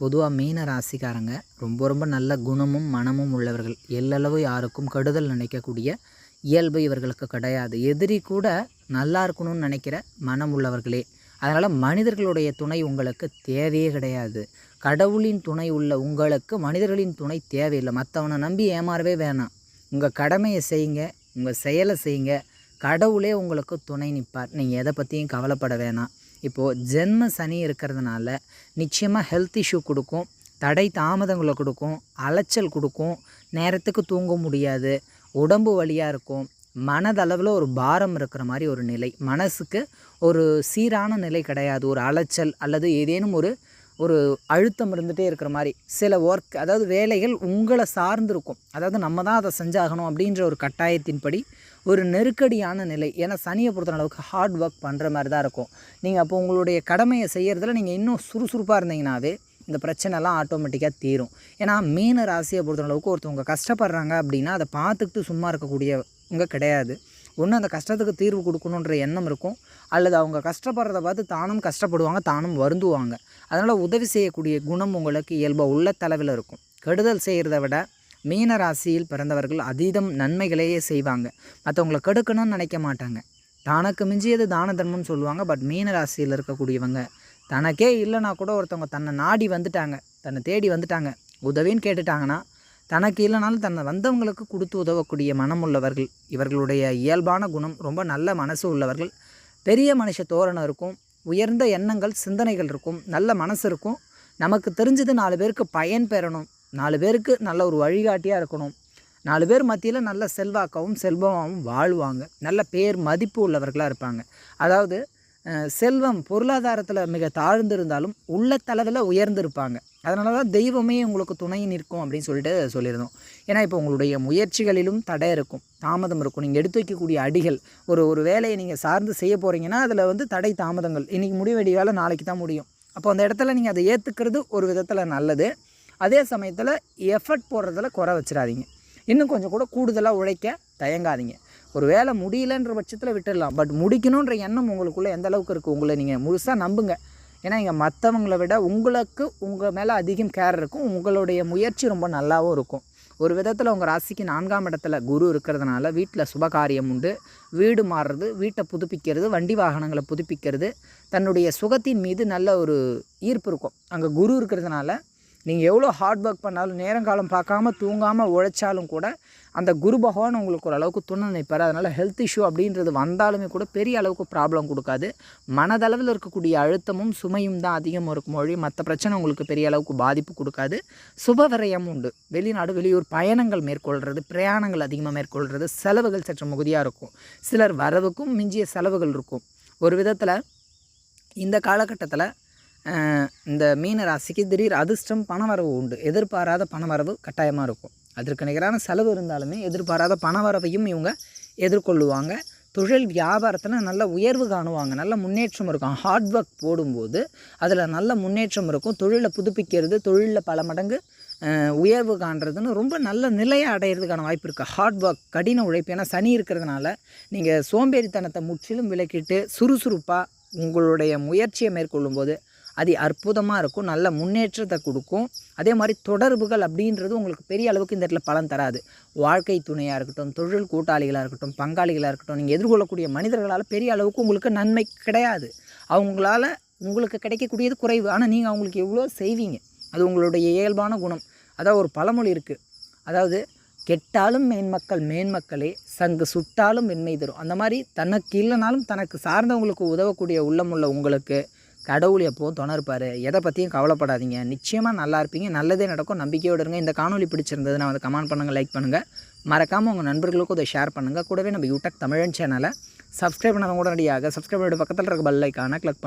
பொதுவாக மீன ராசிக்காரங்க ரொம்ப ரொம்ப நல்ல குணமும் மனமும் உள்ளவர்கள். எல்லளவு யாருக்கும் கெடுதல் நினைக்கக்கூடிய இயல்பு இவர்களுக்கு கிடையாது. எதிரி கூட நல்லா இருக்கணும்னு நினைக்கிற மனம் உள்ளவர்களே. அதனால் மனிதர்களுடைய துணை உங்களுக்கு தேவையே கிடையாது. கடவுளின் துணை உள்ள உங்களுக்கு மனிதர்களின் துணை தேவையில்லை. மற்றவனை நம்பி ஏமாறவே வேணாம். உங்கள் கடமையை செய்யுங்க. உங்கள் செயலை செய்யுங்க. கடவுளே உங்களுக்கு துணை நிற்பார் நீங்கள் எதை பற்றியும் கவலைப்பட வேணாம். இப்போது ஜென்ம சனி இருக்கிறதுனால நிச்சயமாக ஹெல்த் இஷ்யூ கொடுக்கும். தடை தாமதங்களை கொடுக்கும். அலைச்சல் கொடுக்கும். நேரத்துக்கு தூங்க முடியாது. உடம்பு வழியாக இருக்கும். மனதளவில் ஒரு பாரம் இருக்கிற மாதிரி ஒரு நிலை. மனசுக்கு ஒரு சீரான நிலை கிடையாது. ஒரு அலைச்சல் அல்லது ஏதேனும் ஒரு ஒரு அழுத்தம் இருந்துகிட்டே இருக்கிற மாதிரி. சில ஒர்க் அதாவது வேலைகள் உங்களை சார்ந்து இருக்கும். அதாவது நம்ம தான் அதை செஞ்சாகணும் அப்படின்ற ஒரு கட்டாயத்தின்படி ஒரு நெருக்கடியான நிலை. ஏன்னா சனியை பொறுத்த அளவுக்கு ஹார்ட் ஒர்க் பண்ணுற மாதிரி தான் இருக்கும். நீங்கள் அப்போ உங்களுடைய கடமையை செய்கிறதுல நீங்கள் இன்னும் சுறுசுறுப்பாக இருந்தீங்கன்னாவே இந்த பிரச்சனைலாம் ஆட்டோமேட்டிக்காக தீரும். ஏன்னா மீன ராசியை பொறுத்த அளவுக்கு ஒருத்தவங்க கஷ்டப்படுறாங்க அப்படின்னா அதை பார்த்துக்கிட்டு சும்மா இருக்கக்கூடியவங்க கிடையாது. ஒன்று அந்த கஷ்டத்துக்கு தீர்வு கொடுக்கணுன்ற எண்ணம் இருக்கும். அல்லது அவங்க கஷ்டப்படுறத பார்த்து தானும் கஷ்டப்படுவாங்க தானும் வருந்துவாங்க. அதனால் உதவி செய்யக்கூடிய குணம் உங்களுக்கு இயல்பாக உள்ள தலைவில் இருக்கும். கெடுதல் செய்கிறத விட மீன ராசியில் பிறந்தவர்கள் அதீதம் நன்மைகளையே செய்வாங்க. மற்றவங்களை கெடுக்கணும்னு நினைக்க மாட்டாங்க. தனக்கு மிஞ்சியது தான தர்மம்னு சொல்லுவாங்க. பட் மீன ராசியில் இருக்கக்கூடியவங்க தனக்கே இல்லைனா கூட ஒருத்தவங்க தன்னை நாடி வந்துட்டாங்க. தன்னை தேடி வந்துட்டாங்க. உதவின்னு கேட்டுட்டாங்கன்னா தனக்கு இல்லைனாலும் தன்னை வந்தவங்களுக்கு கொடுத்து உதவக்கூடிய மனம் உள்ளவர்கள் இவர்களுடைய இயல்பான குணம் ரொம்ப நல்ல மனசு உள்ளவர்கள். பெரிய மனுஷ தோரணம் இருக்கும். உயர்ந்த எண்ணங்கள் சிந்தனைகள் இருக்கும். நல்ல மனசு இருக்கும். நமக்கு தெரிஞ்சது நாலு பேருக்கு பயன் பெறணும். நாலு பேருக்கு நல்ல ஒரு வழிகாட்டியாக இருக்கணும். நாலு பேர் மத்தியில் நல்ல செல்வாக்காகவும் செல்வமாகவும் வாழ்வாங்க. நல்ல பேர் மதிப்பு உள்ளவர்களாக இருப்பாங்க. அதாவது செல்வம் பொருளாதாரத்தில் மிக தாழ்ந்திருந்தாலும் உள்ளத்தளவில் உயர்ந்திருப்பாங்க. அதனால தான் தெய்வமே உங்களுக்கு துணை நிற்கும் அப்படின்னு சொல்லிட்டு சொல்லியிருந்தோம். ஏன்னா இப்போ உங்களுடைய முயற்சிகளிலும் தடை இருக்கும். தாமதம் இருக்கும். நீங்கள் எடுத்து வைக்கக்கூடிய அடிகள் ஒரு ஒரு வேலையை நீங்கள் சார்ந்து செய்ய போகிறீங்கன்னா அதில் வந்து தடை தாமதங்கள். இன்றைக்கி முடிய வேலை நாளைக்கு தான் முடியும். அப்போ அந்த இடத்துல நீங்கள் அதை ஏற்றுக்கிறது ஒரு விதத்தில் நல்லது. அதே சமயத்தில் எஃபர்ட் போடுறதில் குறை வச்சிடாதீங்க. இன்னும் கொஞ்சம் கூட கூடுதலாக உழைக்க தயங்காதீங்க. ஒரு வேலை முடியலன்ற பட்சத்தில் விட்டுடலாம். பட் முடிக்கணுன்ற எண்ணம் உங்களுக்குள்ளே எந்த அளவுக்கு இருக்குது உங்களை நீங்கள் முழுசாக நம்புங்க. ஏன்னா இங்கே மற்றவங்கள விட உங்களுக்கு உங்கள் மேலே அதிகம் கேர் இருக்கும். உங்களுடைய முயற்சி ரொம்ப நல்லாவும் இருக்கும். ஒரு விதத்தில் உங்கள் ராசிக்கு நான்காம் இடத்துல குரு இருக்கிறதுனால வீட்டில் சுபகாரியம் உண்டு. வீடு மாறுறது வீட்டை புதுப்பிக்கிறது வண்டி வாகனங்களை புதுப்பிக்கிறது தன்னுடைய சுகத்தின் மீது நல்ல ஒரு ஈர்ப்பு இருக்கும். அங்கே குரு இருக்கிறதுனால நீங்கள் எவ்வளோ ஹார்ட் ஒர்க் பண்ணாலும் நேரங்காலம் பார்க்காம தூங்காமல் உழைச்சாலும் கூட அந்த குரு பகவான் உங்களுக்கு ஓரளவுக்கு துணை நினைப்பார். அதனால் ஹெல்த் இஷ்யூ அப்படின்றது வந்தாலுமே கூட பெரிய அளவுக்கு ப்ராப்ளம் கொடுக்காது. மனதளவில் இருக்கக்கூடிய அழுத்தமும் சுமையும் தான் அதிகமாக இருக்கும். மொழி மற்ற பிரச்சனை உங்களுக்கு பெரிய அளவுக்கு பாதிப்பு கொடுக்காது. சுபவிரயம் உண்டு. வெளிநாடு வெளியூர் பயணங்கள் மேற்கொள்கிறது பிரயாணங்கள் அதிகமாக மேற்கொள்கிறது செலவுகள் சற்று மிகுதியாக இருக்கும். சிலர் வரவுக்கும் மிஞ்சிய செலவுகள் இருக்கும். ஒரு விதத்தில் இந்த காலகட்டத்தில் இந்த மீன ராசிக்கு திடீர் அதிர்ஷ்டம் பணவரவு உண்டு. எதிர்பாராத பணவரவு கட்டாயமாக இருக்கும். அதற்கு நிகரான செலவு இருந்தாலுமே எதிர்பாராத பணவரவையும் இவங்க எதிர்கொள்ளுவாங்க. தொழில் வியாபாரத்தில் நல்ல உயர்வு காணுவாங்க. நல்ல முன்னேற்றம் இருக்கும். ஹார்ட் ஒர்க் போடும்போது அதில் நல்ல முன்னேற்றம் இருக்கும். தொழிலை புதுப்பிக்கிறது தொழிலில் பல மடங்கு உயர்வு காண்றதுன்னு ரொம்ப நல்ல நிலையை அடையிறதுக்கான வாய்ப்பு இருக்குது ஹார்ட் ஒர்க் கடின உழைப்பு. ஏன்னா சனி இருக்கிறதுனால நீங்கள் சோம்பேறித்தனத்தை முற்றிலும் விலக்கிட்டு சுறுசுறுப்பாக உங்களுடைய முயற்சியை மேற்கொள்ளும்போது அது அற்புதமாக இருக்கும். நல்ல முன்னேற்றத்தை கொடுக்கும். அதே மாதிரி தொடர்புகள் அப்படின்றது உங்களுக்கு பெரிய அளவுக்கு இந்த இடத்துல பலன் தராது. வாழ்க்கை துணையாக இருக்கட்டும் தொழில் கூட்டாளிகளாக இருக்கட்டும் பங்காளிகளாக இருக்கட்டும் நீங்கள் எதிர்கொள்ளக்கூடிய மனிதர்களால் பெரிய அளவுக்கு உங்களுக்கு நன்மை கிடையாது. அவங்களால உங்களுக்கு கிடைக்கக்கூடியது குறைவு. ஆனால் நீங்கள் அவங்களுக்கு எவ்வளோ செய்வீங்க? அது உங்களுடைய இயல்பான குணம். அதாவது ஒரு பழமொழி இருக்குது அதாவது கெட்டாலும் மேன்மக்கள் மேன்மக்களே சங்கு சுட்டாலும் வெண்மை தரும். அந்த மாதிரி தனக்கு இல்லைனாலும் தனக்கு சார்ந்தவங்களுக்கு உதவக்கூடிய உள்ளமுள்ள உங்களுக்கு கடவுள் எப்போவும் துணர்ப்பார் எதை பற்றியும் கவலைப்படாதீங்க. நிச்சயமாக நல்லா இருப்பீங்க. நல்லதே நடக்கும். நம்பிக்கையோடு இருங்க. இந்த காணொலி பிடிச்சிருந்தது நான் வந்து கமெண்ட் பண்ணுங்கள் லைக் பண்ணுங்கள் மறக்காமல் உங்கள் நண்பர்களுக்கும் இதை ஷேர் பண்ணுங்கள் கூடவே நம்ம யூடியூப் தமிழன் சேனலை சப்ஸ்கிரைப் பண்ணாதவங்க உடனடியாக சப்ஸ்கிரைப் பண்ணிட்டு பக்கத்தில் இருக்க பெல் ஐக்கானை கிளிக் பண்ணுங்க